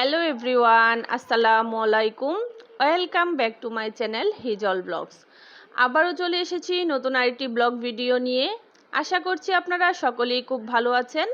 Hello everyone আসসালামু আলাইকুম welcome back to my channel Hijal blogs আবারও চলে এসেছি নতুন আরেকটি ব্লগ ভিডিও নিয়ে। আশা করছি আপনারা সকলেই খুব ভালো আছেন।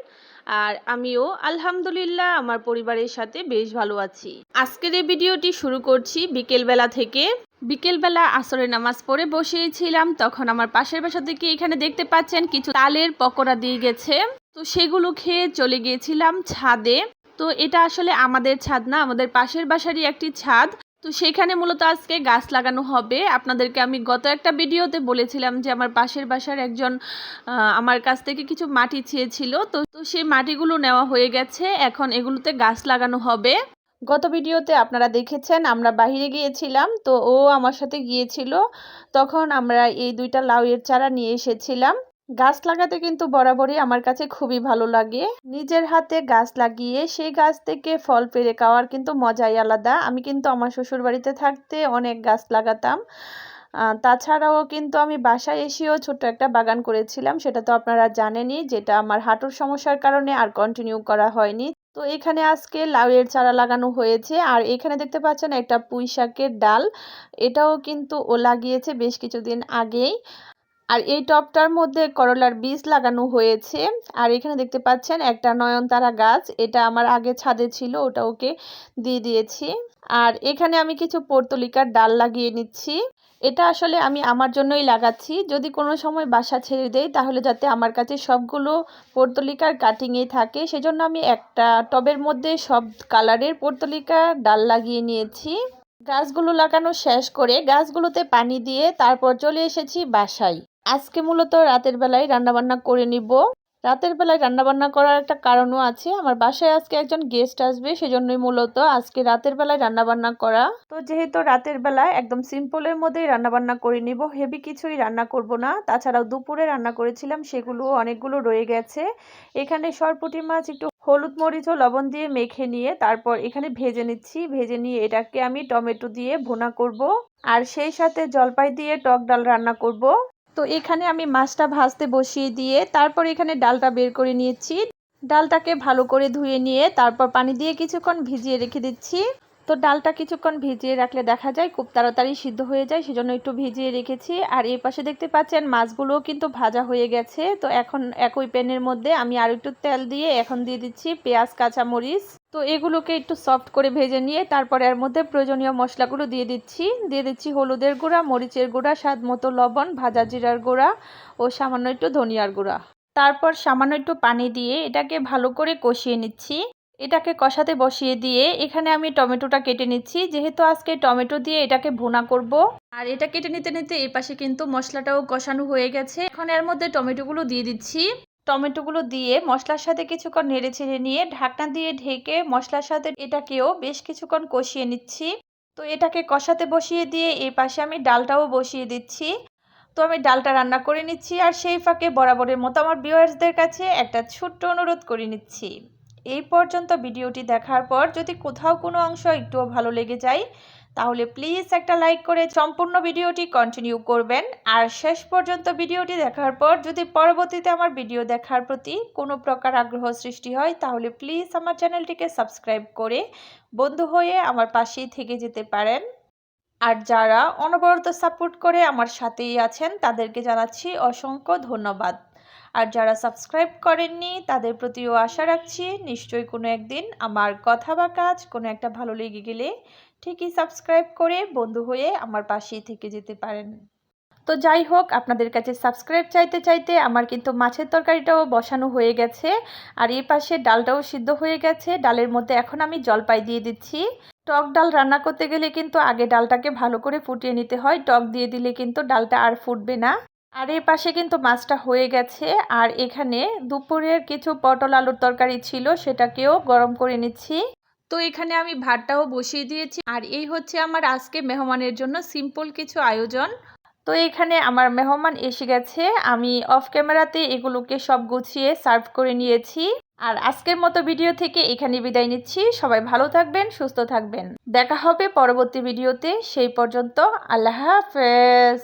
আর আমিও আলহামদুলিল্লাহ আমার পরিবারের সাথে বেশ ভালো আছি। আজকের এই ভিডিওটি শুরু করছি বিকেলবেলা থেকে। বিকেলবেলা আসরের নামাজ পড়ে বসিয়েছিলাম তখন আমার পাশের বাসা থেকে এখানে দেখতে পাচ্ছেন কিছু তালের পকোড়া দিয়ে গেছে। তো সেগুলো খেয়ে চলে গিয়েছিলাম ছাদে। তো এটা আসলে আমাদের ছাদ না, আমাদের পাশের বাসারই একটি ছাদ। তো সেখানে মূলত আজকে গাছ লাগানো হবে। আপনাদেরকে আমি গত একটা ভিডিওতে বলেছিলাম যে আমার পাশের বাসার একজন আমার কাছ থেকে কিছু মাটি চেয়েছিল। তো তো সেই মাটিগুলো নেওয়া হয়ে গেছে। এখন এগুলোতে গাছ লাগানো হবে। গত ভিডিওতে আপনারা দেখেছেন, আমরা বাইরে গিয়েছিলাম। তো ও আমার সাথে গিয়েছিল। তখন আমরা এই দুইটা লাউয়ের চারা নিয়ে এসেছিলাম। গাছ লাগাতে কিন্তু বরাবরই আমার কাছে খুবই ভালো লাগে। নিজের হাতে গাছ লাগিয়ে সেই গাছ থেকে ফল পেরে খাওয়ার কিন্তু মজাই আলাদা। আমি কিন্তু আমার শ্বশুর বাড়িতে থাকতে অনেক গাছ লাগাতাম। তাছাড়াও কিন্তু আমি বাসায় এসেও ছোট্ট একটা বাগান করেছিলাম, সেটা তো আপনারা জানেনই, যেটা আমার হাঁটুর সমস্যার কারণে আর কন্টিনিউ করা হয়নি। তো এখানে আজকে লাউয়ের চারা লাগানো হয়েছে, আর এখানে দেখতে পাচ্ছেন একটা পুঁই শাকের ডাল। এটাও কিন্তু ও লাগিয়েছে বেশ কিছুদিন আগেই। আর এই টবটার মধ্যে করলার বীজ লাগানো হয়েছে। আর এখানে দেখতে পাচ্ছেন একটা নয়নতারা গাছ। এটা আমার আগে ছাদে ছিল, ওটা ওকে দিয়ে দিয়েছি। আর এখানে আমি কিছু পর্তলিকার ডাল লাগিয়ে নিচ্ছি। এটা আসলে আমি আমার জন্যই লাগাচ্ছি। যদি কোনো সময় বাসা ছেড়ে দেই, তাহলে যাতে আমার কাছে সবগুলো পর্তলিকার কাটিংয়েই থাকে। সেজন্য আমি একটা টবের মধ্যে সব কালারের পর্তলিকা ডাল লাগিয়ে নিয়েছি। গাছগুলো লাগানো শেষ করে গাছগুলোতে পানি দিয়ে তারপর চলে এসেছি বাসায়। আজকে মূলত রাতের বেলায় রান্নাবান্না করে নিব। রাতের বেলায় রান্নাবান্না করার একটা কারণও আছে। আমার বাসায় আজকে একজন গেস্ট আসবে, সেজন্যই মূলত আজকে রাতের বেলায় রান্নাবান্না করা। তো যেহেতু রাতের বেলায় একদম সিম্পলের মধ্যেই রান্নাবান্না করে নিব, হেভি কিছুই রান্না করব না। তাছাড়াও দুপুরে রান্না করেছিলাম সেগুলো অনেকগুলো রয়ে গেছে। এখানে সরপুটি মাছ, একটু হলুদ মরিচ ও লবণ দিয়ে মেখে নিয়ে তারপর এখানে ভেজে নিচ্ছি। ভেজে নিয়ে এটাকে আমি টমেটো দিয়ে ভুনা করব। আর সেই সাথে জলপাই দিয়ে টক ডাল রান্না করব। তো এখানে আমি মাছটা ভাজতে বসিয়ে দিয়ে তারপর এখানে ডালটা বের করে নিয়েছি। ডালটাকে ভালো করে ধুয়ে নিয়ে তারপর পানি দিয়ে কিছুক্ষণ ভিজিয়ে রেখে দিচ্ছি। তো ডালটা কিছুক্ষণ ভিজিয়ে রাখলে দেখা যায় খুব তাড়াতাড়ি সিদ্ধ হয়ে যায়, সেজন্য একটু ভিজিয়ে রেখেছি। আর এই পাশে দেখতে পাচ্ছেন মাছগুলোও কিন্তু ভাজা হয়ে গেছে। তো এখন একই প্যানের মধ্যে আমি আর একটু তেল দিয়ে এখন দিয়ে দিচ্ছি পেঁয়াজ, কাঁচামরিচ। তো এগুলোকে একটু সফট করে ভেজে নিয়ে তারপরে এর মধ্যে প্রয়োজনীয় মশলাগুলো দিয়ে দিচ্ছি। দিয়ে দিচ্ছি হলুদের গুঁড়া, মরিচের গুঁড়া, স্বাদ মতো লবণ, ভাজা জিরার গুঁড়া ও সামান্য একটু ধনিয়ার গুঁড়া। তারপর সামান্য একটু পানি দিয়ে এটাকে ভালো করে কষিয়ে নিচ্ছি। এটাকে কষাতে বসিয়ে দিয়ে এখানে আমি টমেটোটা কেটে নিচ্ছি। যেহেতু আজকে টমেটো দিয়ে এটাকে ভুনা করব। আর এটা কেটে নিতে নিতে এই পাশে কিন্তু মশলাটাও কষানো হয়ে গেছে। এখন এর মধ্যে টমেটোগুলো দিয়ে দিচ্ছি। টমেটোগুলো দিয়ে মশলার সাথে কিছুক্ষণ নেড়ে ছেড়ে নিয়ে ঢাকনা দিয়ে ঢেকে মশলার সাথে এটাকেও বেশ কিছুক্ষণ কষিয়ে নিচ্ছি। তো এটাকে কষাতে বসিয়ে দিয়ে এই পাশে আমি ডালটাও বসিয়ে দিচ্ছি। তো আমি ডালটা রান্না করে নিচ্ছি আর সেই ফাঁকে বরাবরের মতো আমার ভিউয়ার্সদের কাছে একটা ছোট্ট অনুরোধ করে নিচ্ছি। এই পর্যন্ত ভিডিওটি দেখার পর যদি কোথাও কোনো অংশ একটুও ভালো লেগে যায়, তাহলে প্লিজ একটা লাইক করে সম্পূর্ণ ভিডিওটি কন্টিনিউ করবেন। আর শেষ পর্যন্ত ভিডিওটি দেখার পর যদি পরবর্তীতে আমার ভিডিও দেখার প্রতি কোনো প্রকার আগ্রহ সৃষ্টি হয়, তাহলে প্লিজ আমার চ্যানেলটিকে সাবস্ক্রাইব করে বন্ধু হয়ে আমার পাশেই থেকে যেতে পারেন। আর যারা অনবরত সাপোর্ট করে আমার সাথেই আছেন, তাদেরকে জানাচ্ছি অসংখ্য ধন্যবাদ। আর যারা সাবস্ক্রাইব করেননি, তাদের প্রতিও আশা রাখছি নিশ্চয়ই কোনো একদিন আমার কথা বা কাজ কোনো একটা ভালো লেগে গেলে ঠিকই সাবস্ক্রাইব করে বন্ধু হয়ে আমার পাশেই থেকে যেতে পারেন। তো যাই হোক, আপনাদের কাছে সাবস্ক্রাইব চাইতে চাইতে আমার কিন্তু মাছের তরকারিটাও বসানো হয়ে গেছে। আর এই পাশে ডালটাও সিদ্ধ হয়ে গেছে। ডালের মধ্যে এখন আমি জলপাই দিয়ে দিচ্ছি। টক ডাল রান্না করতে গেলে কিন্তু আগে ডালটাকে ভালো করে ফুটিয়ে নিতে হয়। টক দিয়ে দিলে কিন্তু ডালটা আর ফুটবে না। আর এই পাশে কিন্তু মাছটা হয়ে গেছে। আর এখানে দুপুরের কিছু পটল আলুর তরকারি ছিল, সেটাকেও গরম করে নিচ্ছি। তো এখানে আমি ভাতটাও বসিয়ে দিয়েছি। আর এই হচ্ছে আমার আজকে মেহমানের জন্য সিম্পল কিছু আয়োজন। তো এখানে আমার মেহমান এসে গেছে। আমি অফ ক্যামেরাতে এগুলোকে সব গুছিয়ে সার্ভ করে নিয়েছি। আর আজকের মতো ভিডিও থেকে এখানে বিদায় নিচ্ছি। সবাই ভালো থাকবেন, সুস্থ থাকবেন। দেখা হবে পরবর্তী ভিডিওতে সেই পর্যন্ত আল্লাহ হাফেজ।